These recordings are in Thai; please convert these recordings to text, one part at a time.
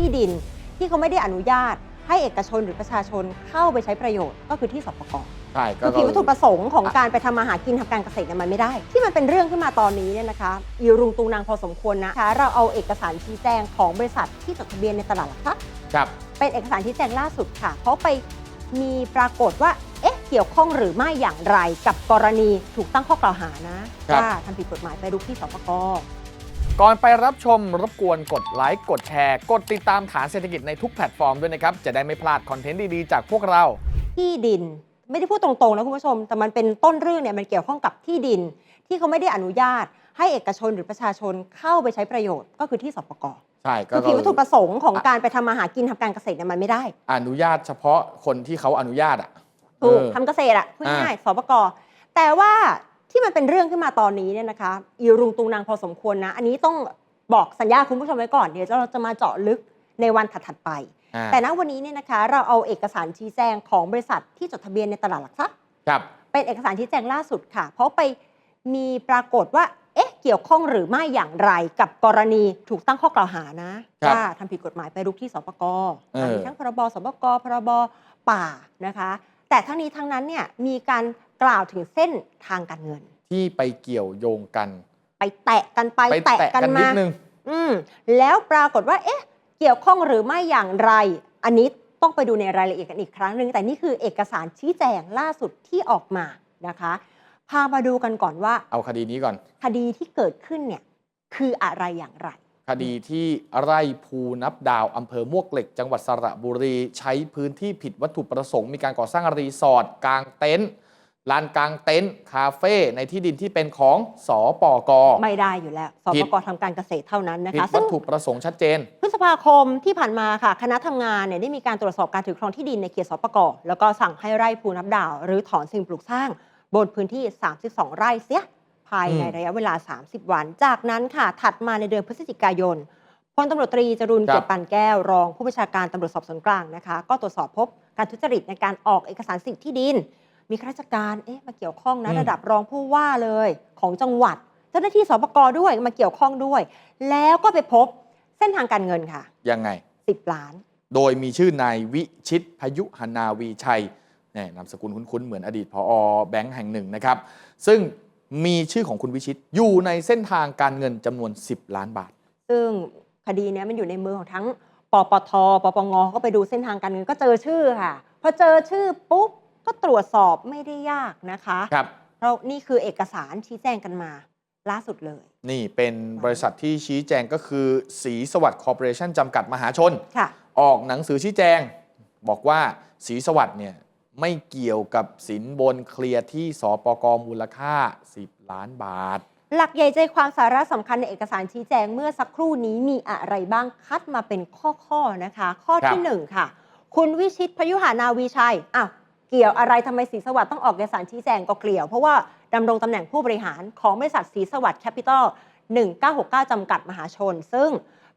ที่ดินที่เขาไม่ได้อนุญาต ให้เอกชนหรือประชาชนเข้าไปใช้ประโยชน์ก็คือที่สปกใช่ก็คือผิดวัตถุประสงค์ของการไปทำมาหากินทำการเกษตรเนี่ยมันไม่ได้ ที่มันเป็นเรื่องขึ้นมาตอนนี้เนี่ยนะคะอีรุงตุงนางพอสมควรนะคะเราเอาเอกสารชี้แจงของบริษัทที่จดทะเบียนในตลาดหลักทรัพย์ครับเป็นเอกสารชี้แจงล่าสุดค่ะเพราะไปมีปรากฏว่าเอ๊ะเกี่ยวข้องหรือไม่อย่างไรกับกรณีถูกตั้งข้อกล่าวหานะครับว่าทำผิดกฎหมายไปรุกที่สปก ก่อนไปรับชมรบกวนกดไลค์กดแชร์ กดติดตามฐานเศรษฐกิจในทุกแพลตฟอร์มด้วยนะครับ จะได้ไม่พลาดคอนเทนต์ดีๆ จากพวกเรา ที่ดิน ไม่ได้พูดตรงๆนะคุณผู้ชม แต่มันเป็นต้นเรื่องเนี่ยมันเกี่ยวข้องกับที่ดิน ที่เขาไม่ได้อนุญาต ให้เอกชนหรือประชาชนเข้าไปใช้ประโยชน์ก็คือที่สปกใช่ก็คือผิดวัตถุประสงค์ของการไปทำมาหากินทำการเกษตรเนี่ยมันไม่ได้ อนุญาตเฉพาะคนที่เขาอนุญาตอะ ถูกเออ ทำเกษตรอะพูดอ่าง่ายๆสปกแต่ว่า ที่มันเป็นเรื่องขึ้นมาตอนนี้เนี่ยนะคะอีรุงตุงนางพอสมควรนะ อันนี้ต้องบอกสัญญาคุณผู้ชมไว้ก่อนเดี๋ยวเราจะมาเจาะลึกในวันถัดๆไปอ่าแต่ณวันนี้เนี่ยนะคะ เราเอาเอกสารชี้แจงของบริษัทที่จดทะเบียนในตลาดหลักทรัพย์ครับเป็นเอกสารชี้แจงล่าสุดค่ะ เพราะไปมีปรากฏว่าเอ๊ะเกี่ยวข้องหรือไม่อย่างไรกับกรณีถูกตั้งข้อกล่าวหานะครับว่าทำผิดกฎหมายไปรุกที่สปกเออมีทั้งพรบสปกพรบป่านะคะ แต่ทั้งนี้ทั้งนั้นเนี่ยมีการ กล่าวถึงเส้นทางการเงิน ที่ไปเกี่ยวโยงกัน ไปแตะกันไปไปแตะแตะกันกันนิมาดนึงอืมแล้วปรากฏว่า เอ๊ะ เกี่ยวข้องหรือไม่อย่างไร อันนี้ต้องไปดูในรายละเอียดกันอีกครั้งหนึ่งแต่นี่คือเอกสารชี้แจงล่าสุดที่ออกมานะคะ พามาดูกันก่อนว่า เอาคดีนี้ก่อน คดีที่เกิดขึ้นเนี่ยคืออะไรอย่างไร คดีที่ไร่ภูนับดาวอำเภอมวกเหล็ก จังหวัดสระบุรี ใช้พื้นที่ผิดวัตถุประสงค์ มีการก่อสร้างรีสอร์ทกลางเต็นท์ ลานกลางเต็นท์คาเฟ่ในที่ดินที่เป็นของสอปกไม่ได้อยู่แล้วสผิปดกทำการเกษตรเท่านั้นนะผิดคะวัซึ่ตงถุประสงค์ชัดเจน พฤษภาคมที่ผ่านมาค่ะ คณะทำงานเนี่ยได้มีการตรวจสอบการถือครองที่ดินในเขตสปกแล้วก็สั่งให้ไร่ภูนับดาว หรือถอนสิ่งปลูกสร้าง บนพื้นที่ 32 ไร่เสีย ภายในอืมระยะเวลา 30 วัน จากนั้นค่ะ ถัดมาในเดือนพฤศจิกายนพลตำรวจตรีจรุนครับเกียรติปันแก้วรองผู้บัญชาการตำรวจสอบสวนกลางนะคะ ก็ตรวจสอบพบการทุจริตในการออกเอกสารสิทธิ์ที่ดิน มีข้าราชการเอ๊ะมาเกี่ยวข้องนะอืม ระดับรองผู้ว่าเลยของจังหวัด เจ้าหน้าที่สปกด้วยมาเกี่ยวข้องด้วย แล้วก็ไปพบเส้นทางการเงินค่ะ ยังไง 10 ล้าน โดยมีชื่อนายวิชิตพยุหนาวีชัยเนี่ยนามสกุลคุ้นๆ เหมือนอดีตพอแบงค์แห่งหนึ่งนะครับ ซึ่งมีชื่อของคุณวิชิตอยู่ในเส้นทางการเงินจำนวน 10 ล้านบาท ซึ่งคดีเนี้ยมันอยู่ในมือของทั้งปปทปปงก็ไปดูเส้นทางการเงินก็เจอชื่อค่ะ พอเจอชื่อปุ๊บ ก็ตรวจสอบไม่ได้ยากนะคะครับ เพราะนี่คือเอกสารชี้แจงกันมาล่าสุดเลย นี่เป็นบริษัทที่ชี้แจงก็คือสีสวัสดิ์คอร์ปอเรชั่นจำกัดมหาชน ค่ะ ออกหนังสือชี้แจง บอกว่าสีสวัสดิ์เนี่ยไม่เกี่ยวกับสินบนเคลียร์ที่สปกมูลค่า 10 ล้านบาท หลักใหญ่ใจความสาระสำคัญในเอกสารชี้แจงเมื่อสักครู่นี้มีอะไรบ้างคัดมาเป็นข้อๆนะคะ ข้อครับที่หนึ่งค่ะ คุณวิชิตพยุหานาวีชัยอ้าว เกี่ยวอะไรทำไมสีสวัสดิ์ต้องออกเอกสารชี้แจงก็เกลี่ยว เพราะว่าดำรงตำแหน่งผู้บริหารของบริษัทสีสวัสดิ์แคปิตอล 1969 จำกัดมหาชน ซึ่ง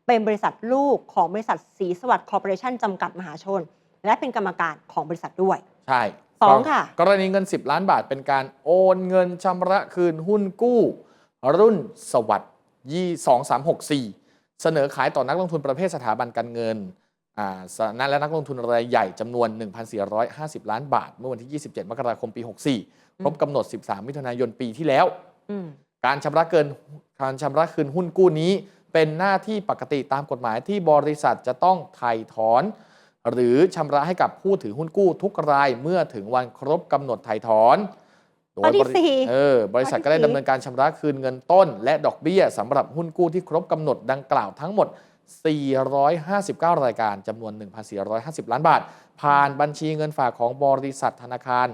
เป็นบริษัทลูกของบริษัทสีสวัสดิ์คอร์ปอเรชั่นจำกัดมหาชน และเป็นกรรมการของบริษัทด้วย ใช่สองค่ะ กรณีเงิน 10 ล้านบาทเป็นการโอนเงินชำระคืนหุ้นกู้ รุ่นสวัสดิ์ยี่สองสามหกสี่เสนอขายต่อนักลงทุนประเภทสถาบันการเงินอ่า สถานะและนักลงทุนรายใหญ่จำนวน 1,450 ล้านบาท เมื่อวันที่ 27 มกราคมปี 64 ครบกำหนด 13 มิถุนายนปีที่แล้วอืมการชำระเกินการชำระคืนหุ้นกู้นี้ เป็นหน้าที่ปกติตามกฎหมายที่บริษัทจะต้องไถ่ถอน หรือชำระให้กับผู้ถือหุ้นกู้ทุกรายเมื่อถึงวันครบกำหนดไถ่ถอนโดข้อยที่บริสี่เออบริษัทข้อที่ก็ได้สี่ดำเนินการชำระคืนเงินต้น และดอกเบี้ยสำหรับหุ้นกู้ที่ครบกำหนดดังกล่าวทั้งหมด 459 รายการจำนวน 1,450 ล้านบาท ผ่านบัญชีเงินฝากของบริษัทธนาคาร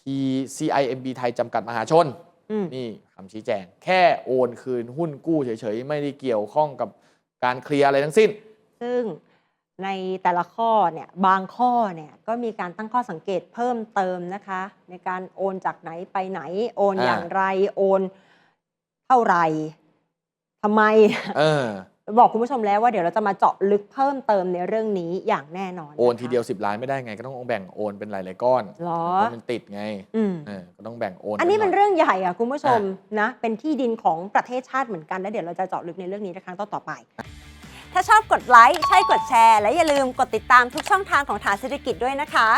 TCIMB ไทยจำกัดมหาชนอืมนี่คำชี้แจง แค่โอนคืนหุ้นกู้เฉยๆ ไม่ได้เกี่ยวข้องกับการเคลียร์อะไรทั้งสิ้น ซึ่งในแต่ละข้อเนี่ยบางข้อเนี่ยก็มีการตั้งข้อสังเกตเพิ่มเติมนะคะ ในการโอนจากไหนไปไหน โอนอ่าอย่างไรโอนเท่าไหร่ทำไมเออ บอกคุณผู้ชมแล้วว่าเดี๋ยวเราจะมาเจาะลึกเพิ่มเติมในเรื่องนี้อย่างแน่นอนนะคะโอนทีเดียว 10 ล้านไม่ได้ไงก็ต้องแบ่งโอนเป็นหลายๆก้อนเหรอเพราะมันติดไงอืมเออก็ต้องแบ่งโอนอันนี้เป็นหยเรื่องใหญ่อะคุณผู้ชมนะเป็นที่ดินของประเทศชาติเหมือนกันแล้วเดี๋ยวเราจะเจาะลึกในเรื่องนี้ในครั้งต่อๆไป ถ้าชอบกดไลค์ใช่กดแชร์ และอย่าลืมกดติดตามทุกช่องทางของฐานเศรษฐกิจด้วยนะคะ